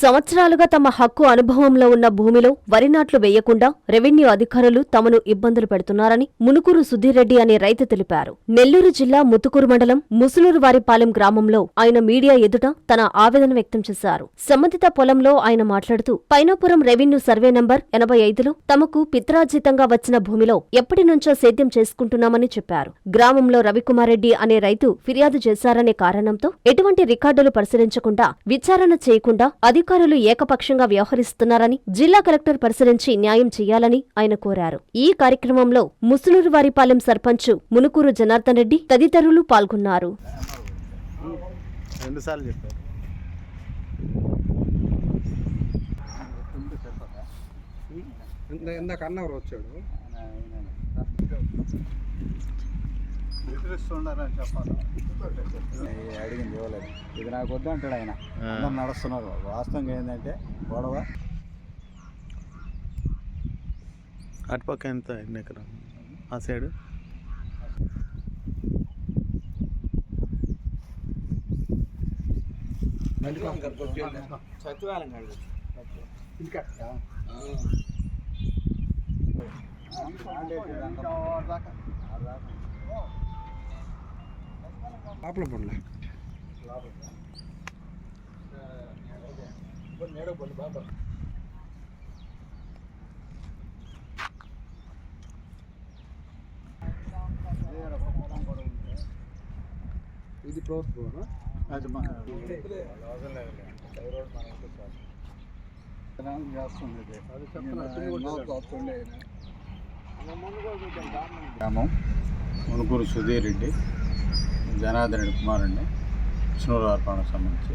సంవత్సరాలుగా తమ హక్కు అనుభవంలో ఉన్న భూమిలో వరి నాట్లు వేయకుండా రెవెన్యూ అధికారులు తమను ఇబ్బందులు పెడుతున్నారని మునుకూరు సుధీరెడ్డి అనే రైతు తెలిపారు. నెల్లూరు జిల్లా ముత్తుకూరు మండలం ముసులూరువారిపాలెం గ్రామంలో ఆయన మీడియా ఎదుట తన ఆవేదన వ్యక్తం చేశారు. సంబంధిత పొలంలో ఆయన మాట్లాడుతూ పైనాపురం రెవెన్యూ సర్వే నంబర్ ఎనభై ఐదులో తమకు పిత్రార్జితంగా వచ్చిన భూమిలో ఎప్పటి నుంచో సేద్యం చేసుకుంటున్నామని చెప్పారు. గ్రామంలో రవికుమార్ రెడ్డి అనే రైతు ఫిర్యాదు చేశారనే కారణంతో ఎటువంటి రికార్డులు పరిశీలించకుండా విచారణ చేయకుండా అధికారులు ఏకపక్షంగా వ్యవహరిస్తున్నారని జిల్లా కలెక్టర్ పరిశీలించి న్యాయం చేయాలని ఆయన కోరారు. ఈ కార్యక్రమంలో ముసునూరువారిపాలెం సర్పంచ్ మునుకూరు జనార్దన్ రెడ్డి తదితరులు పాల్గొన్నారు. రెండు సార్లు చెప్పారు? ఇంద- ఇందాక అన్నవరు వచ్చాడు. బెదిరిస్తున్నారని చెప్పాలి అడిగింది ఇవ్వలేదు ఇది నాకు వద్దు అంటాడు ఆయన. అందరు నడుస్తున్నారు. వాస్తవంగా ఏంటంటే గొడవ. అటుపక్క ఎంత ఎన్ని ఎకరాలు? ఆ సైడ్? ఇంకా లోపల పడలే ఇది ప్రభుత్వం అది మన చేస్తుంది ఇది. మాకు వస్తుండే ఆయన. గ్రామం మునుకూరు సుధీర్ రెడ్డి జనార్దన్ రెడ్డి కుమార్ అండి. విష్ణువారిపాడకు సంబంధించి.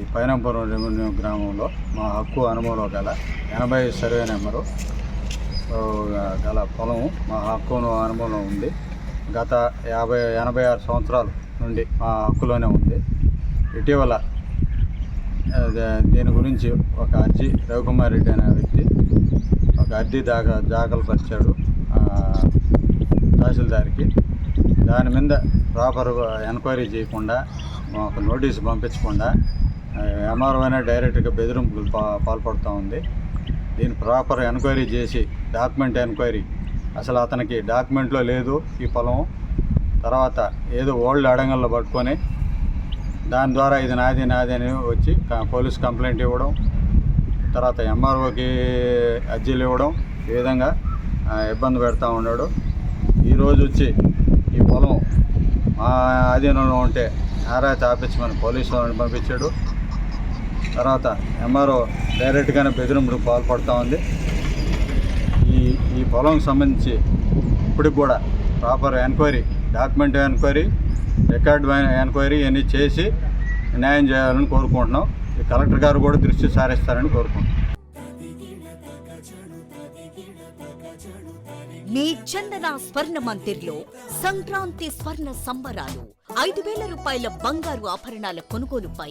ఈ పైనంపురం రెవెన్యూ గ్రామంలో మా హక్కు అనుభవంలో గల ఎనభై సర్వే నెంబరు గల పొలం మా హక్కును అనుభవంలో ఉంది. గత యాభై ఎనభై ఆరు సంవత్సరాల నుండి మా హక్కులోనే ఉంది. ఇటీవల దీని గురించి ఒక అర్జీ రవికుమార్ రెడ్డి అనే వ్యక్తి ఒక అర్జీ దాకా జాగ్రత్త పరిచాడు. తహసీల్దార్కి. దాని మీద ప్రాపర్ ఎంక్వైరీ చేయకుండా ఒక నోటీసు పంపించకుండా ఎంఆర్ఓ అయినా డైరెక్ట్గా బెదిరింపులు పా పాల్పడుతూ ఉంది. దీన్ని ప్రాపర్ ఎంక్వైరీ చేసి డాక్యుమెంట్ ఎంక్వైరీ అసలు అతనికి డాక్యుమెంట్లో లేదు ఈ పొలం. తర్వాత ఏదో ఓల్డ్ అడంగల్లో పట్టుకొని దాని ద్వారా ఇది నాది నాది అని వచ్చి పోలీస్ కంప్లైంట్ ఇవ్వడం తర్వాత ఎంఆర్ఓకి అర్జీలు ఇవ్వడం ఈ విధంగా ఇబ్బంది పెడతా ఉన్నాడు. ఈరోజు వచ్చి ఈ పొలం మా ఆధీనంలో ఉంటే ఆరా చాపించమని పోలీసు వాళ్ళని పంపించాడు. తర్వాత ఎంఆర్ఓ డైరెక్ట్గానే బెదిరింపుడు పాల్పడుతూ ఉంది. ఈ ఈ పొలంకి సంబంధించి ఇప్పటికి కూడా proper enquiry document enquiry record enquiry ఇవన్నీ చేసి న్యాయం చేయాలని కోరుకుంటున్నాం. ఈ కలెక్టర్ గారు కూడా దృష్టి సారిస్తారని కోరుకుంటున్నాం. మీ చందన స్వర్ణ మందిర్లో సంక్రాంతి స్వర్ణ సంబరాలు. ఐదు వేల రూపాయల బంగారు ఆభరణాల కొనుగోలుపై